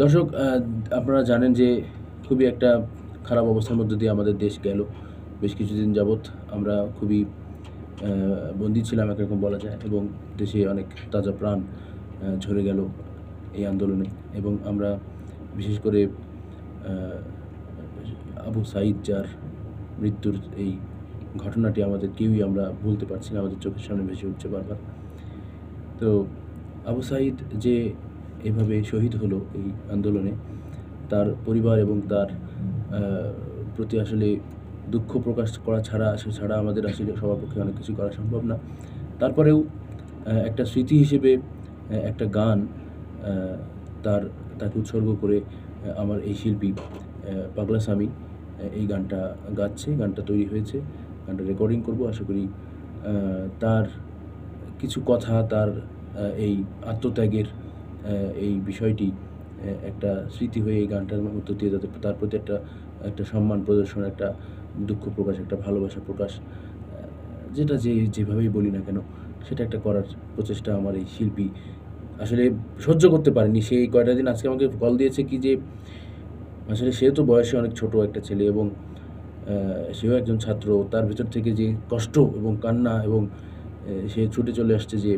দর্শক আপনারা জানেন যে খুবই একটা খারাপ অবস্থার মধ্যে দিয়ে আমাদের দেশ গেল। বেশ কিছুদিন যাবৎ আমরা খুবই বন্দী ছিলাম একরকম বলা যায় এবং দেশে অনেক তাজা প্রাণ ঝরে গেল এই আন্দোলনে এবং আমরা বিশেষ করে আবু সাইদ যার মৃত্যুর এই ঘটনাটি আমাদের কেউই আমরা ভুলতে পারছি না, আমাদের চোখের সামনে ভেসে উঠছে বারবার। তো আবু সাইদ যে এভাবে শহীদ হলো এই আন্দোলনে। তার পরিবার এবং তার প্রতি আসলে দুঃখ প্রকাশ করা ছাড়া ছাড়া আমাদের আসলে সবার পক্ষে অনেক কিছু করা সম্ভব না। তারপরেও একটা স্মৃতি হিসেবে একটা গান তার, তাকে উৎসর্গ করে আমার এই শিল্পী পাগলা স্বামী এই গানটা গাচ্ছে, গানটা তৈরি হয়েছে, গানটা রেকর্ডিং করব, আশা করি তার কিছু কথা, তার এই আত্মত্যাগের এই বিষয়টি একটা স্মৃতি হয়ে এই গানটার মধ্য দিয়ে যাতে তার প্রতি একটা একটা সম্মান প্রদর্শন, একটা দুঃখ প্রকাশ, একটা ভালোবাসা প্রকাশ যেটা যে যেভাবেই বলি না কেন, সেটা একটা করার প্রচেষ্টা আমার এই শিল্পী আসলে সহ্য করতে পারেনি। সেই কয়টা দিন আজকে আমাকে কল দিয়েছে কি যে, আসলে সে তো বয়সে অনেক ছোট একটা ছেলে এবং সেও একজন ছাত্র, তার ভিতর থেকে যে কষ্ট এবং কান্না এবং সে ছুটে চলে আসছে যে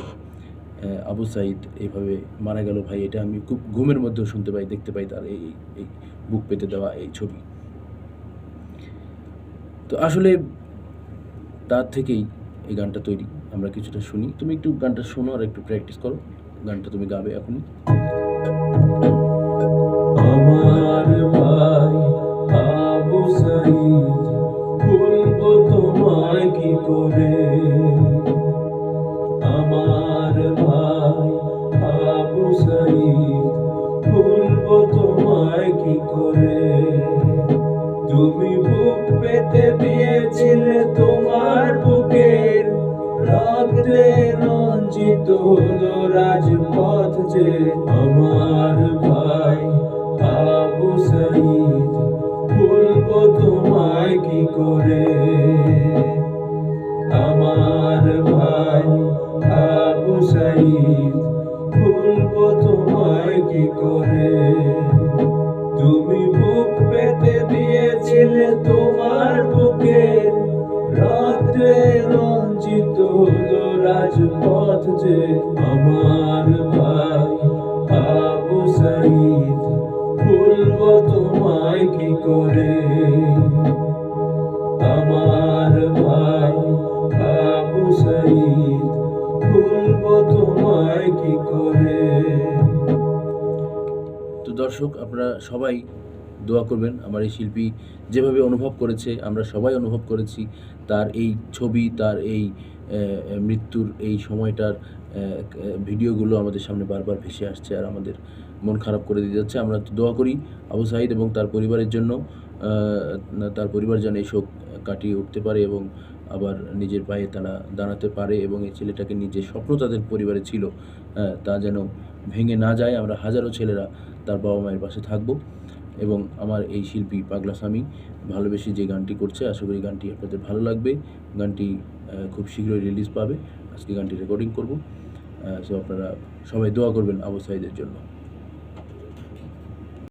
আবু সাইদ এইভাবে মারা গেল ভাই, এটা আমি খুব ঘুমের মধ্যেও শুনতে পাই, দেখতে পাই তার এই এই বুক পেতে দেওয়া এই ছবি। তো আসলে তার থেকেই এই গানটা তৈরি, আমরা কিছুটা শুনি। তুমি একটু গানটা শোনো আর একটু প্র্যাকটিস করো, গানটা তুমি গাবে আমার ভাই আবু তোমায় কি করে? বলব তোমায় কি করে? তুমি বুক পেতে দিয়েছিলে তোমার বুকের রাগরে রঞ্জিত হলো রাজপথ যে আমার ভাই আবু সাইদ। বলব তোমায় কি করে? আমার ভাই আবু তোমায় কি করে? তুমি বুক পেতে দিয়েছিলে তোমার বুকের রাত্রে রঞ্জিত রাজপথ যে আমার ভাই। বলব তোমায় কি করে? আমার ভাই আবু সাইদ তোমায় কি করে? দর্শক, আপনারা সবাই দোয়া করবেন। আমার এই শিল্পী যেভাবে অনুভব করেছে, আমরা সবাই অনুভব করেছি। তার এই ছবি, তার এই মৃত্যুর এই সময়টার ভিডিওগুলো আমাদের সামনে বারবার ভেসে আসছে আর আমাদের মন খারাপ করে দিয়ে যাচ্ছে। আমরা দোয়া করি আবু সাইদ এবং তার পরিবারের জন্য তার পরিবার যেন এই শোক কাটিয়ে উঠতে পারে এবং আবার নিজের পায়ে তারা দাঁড়াতে পারে এবং এই ছেলেটাকে নিজের স্বপ্ন তাদের পরিবারে ছিল তা যেন ভেঙে না যায়, আমরা হাজারো ছেলেরা তার বাবা মায়ের পাশে থাকব। এবং আমার এই শিল্পী পাগলা স্বামী ভালোবেসে যে গানটি করছে, আশা করি গানটি আপনাদের ভালো লাগবে। গানটি খুব শীঘ্রই রিলিজ পাবে। আজকে গানটি রেকর্ডিং করব। সো আপনারা সবাই দোয়া করবেন আবু সাইদের জন্য।